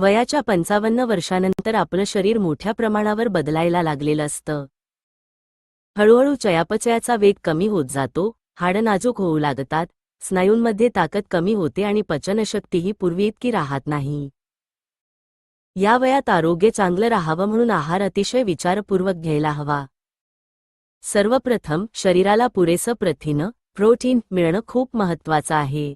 वयाच्या पंचावन्न वर्षानंतर आपलं शरीर मोठ्या प्रमाणावर बदलायला लागलेलं असतं. हळूहळू चयापचयाचा वेग कमी होत जातो हाडं नाजूक होऊ लागतात स्नायूंमध्ये ताकद कमी होते आणि पचनशक्तीही पूर्वी इतकी राहत नाही. या वयात आरोग्य चांगलं राहावं म्हणून आहार अतिशय विचारपूर्वक घ्यायला हवा. सर्वप्रथम शरीराला पुरेसं प्रथिनं प्रोटीन मिळणं खूप महत्वाचं आहे.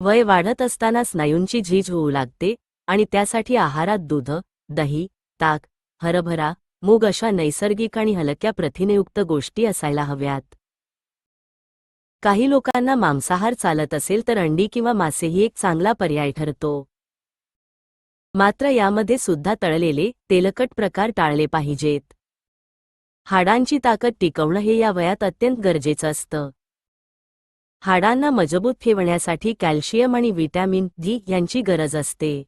वय वाढत असताना स्नायूंची झीज होऊ लागते आणि त्यासाठी आहारात दूध दही ताक हरभरा मूग अशा नैसर्गिक आणि हलक्या प्रथिनेयुक्त गोष्टी असायला हव्यात. काही लोकांना मांसाहार चालत असेल तर अंडी किंवा मासेही एक चांगला पर्याय ठरतो. मात्र यामध्ये सुद्धा तळलेले तेलकट प्रकार टाळले पाहिजेत. हाडांची ताकद टिकवणं हे या वयात अत्यंत गरजेचं असतं. हाडांना मजबूत ठेवण्यासाठी कॅल्शियम आणि व्हिटॅमिन डी यांची गरज असते.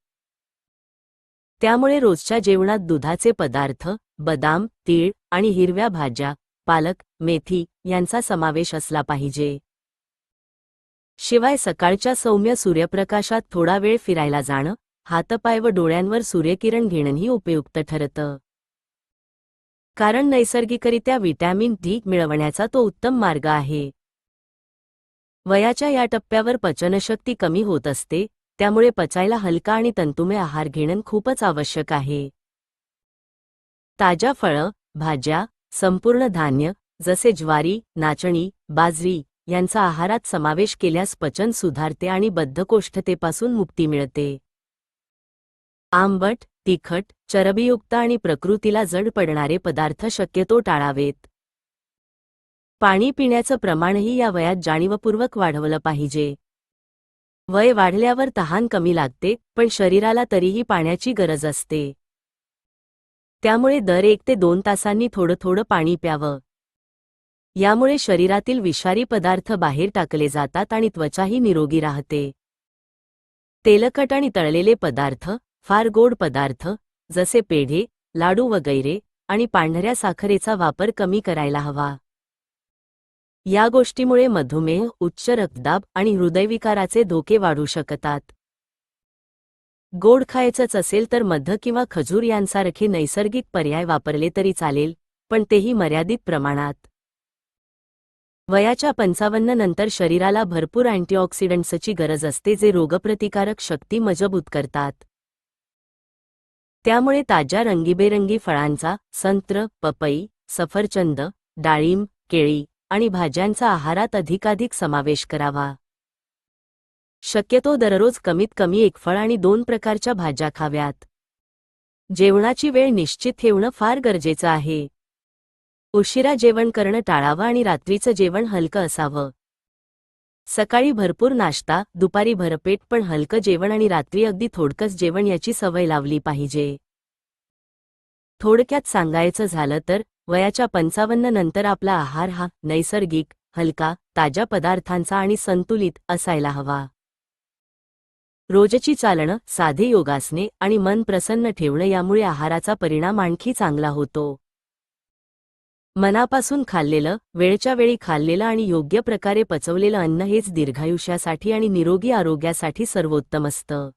त्यामुळे रोजच्या जेवणात दुधाचे पदार्थ बदाम तीळ आणि हिरव्या भाज्या पालक मेथी यांचा समावेश असला पाहिजे. शिवाय सकाळच्या सौम्य सूर्यप्रकाशात थोडा वेळ फिरायला जाणं हातपाय व डोळ्यांवर सूर्यकिरण घेणंही उपयुक्त ठरतं. कारण नैसर्गिकरित्या व्हिटॅमिन डी मिळवण्याचा तो उत्तम मार्ग आहे. वयाच्या या टप्प्यावर पचनशक्ती कमी होत असते त्यामुळे पचायला हलका आणि तंतुमय आहार घेणं खूपच आवश्यक आहे. ताज्या फळं भाज्या संपूर्ण धान्य जसे ज्वारी नाचणी बाजरी यांचा आहारात समावेश केल्यास पचन सुधारते आणि बद्धकोष्ठतेपासून मुक्ती मिळते. आंबट तिखट चरबीयुक्त आणि प्रकृतीला जड पडणारे पदार्थ शक्यतो टाळावेत. पाणी पिण्याचं प्रमाणही या वयात जाणीवपूर्वक वाढवलं पाहिजे. वय वाढल्यावर तहान कमी लागते पण शरीराला तरीही पाण्याची गरज असते. त्यामुळे दर एक ते दोन तासांनी थोडं थोडं पाणी प्यावं. यामुळे शरीरातील विषारी पदार्थ बाहेर टाकले जातात आणि त्वचाही निरोगी राहते. तेलकट आणि तळलेले पदार्थ फार गोड पदार्थ जसे पेढे लाडू वगैरे आणि पांढऱ्या साखरेचा वापर कमी करायला हवा. या गोष्टीमुळे मधुमेह उच्च रक्तदाब आणि हृदयविकाराचे धोके वाढू शकतात. गोड खायचंच असेल तर मध किंवा खजूर यांसारखे नैसर्गिक पर्याय वापरले तरी चालेल पण तेही मर्यादित प्रमाणात. वयाच्या पंचावन्न नंतर शरीराला भरपूर अँटीऑक्सिडंट्सची गरज असते जे रोगप्रतिकारक शक्ती मजबूत करतात. त्यामुळे ताज्या रंगीबेरंगी फळांचा संत्र पपई सफरचंद डाळिंब केळी आणि भाज्यांचा आहारात अधिकाधिक समावेश करावा. शक्यतो दररोज कमीत कमी एक फळ आणि दोन प्रकारच्या भाज्या खाव्यात. जेवणाची वेळ निश्चित ठेवणं फार गरजेचं आहे. उशिरा जेवण करणं टाळावं आणि रात्रीचं जेवण हलकं असावं. सकाळी भरपूर नाश्ता दुपारी भरपेट पण हलकं जेवण आणि रात्री अगदी थोडकंच जेवण याची सवय लावली पाहिजे. थोडक्यात सांगायचं झालं तर वयाच्या पंचावन्न नंतर आपला आहार हा नैसर्गिक हलका ताज्या पदार्थांचा आणि संतुलित असायला हवा. रोजची चालणं साधे योगासने आणि मन प्रसन्न ठेवणं यामुळे आहाराचा परिणाम आणखी चांगला होतो. मनापासून खाल्लेलं वेळच्या वेळी खाल्लेलं आणि योग्य प्रकारे पचवलेलं अन्न हेच दीर्घायुष्यासाठी आणि निरोगी आरोग्यासाठी सर्वोत्तम असतं.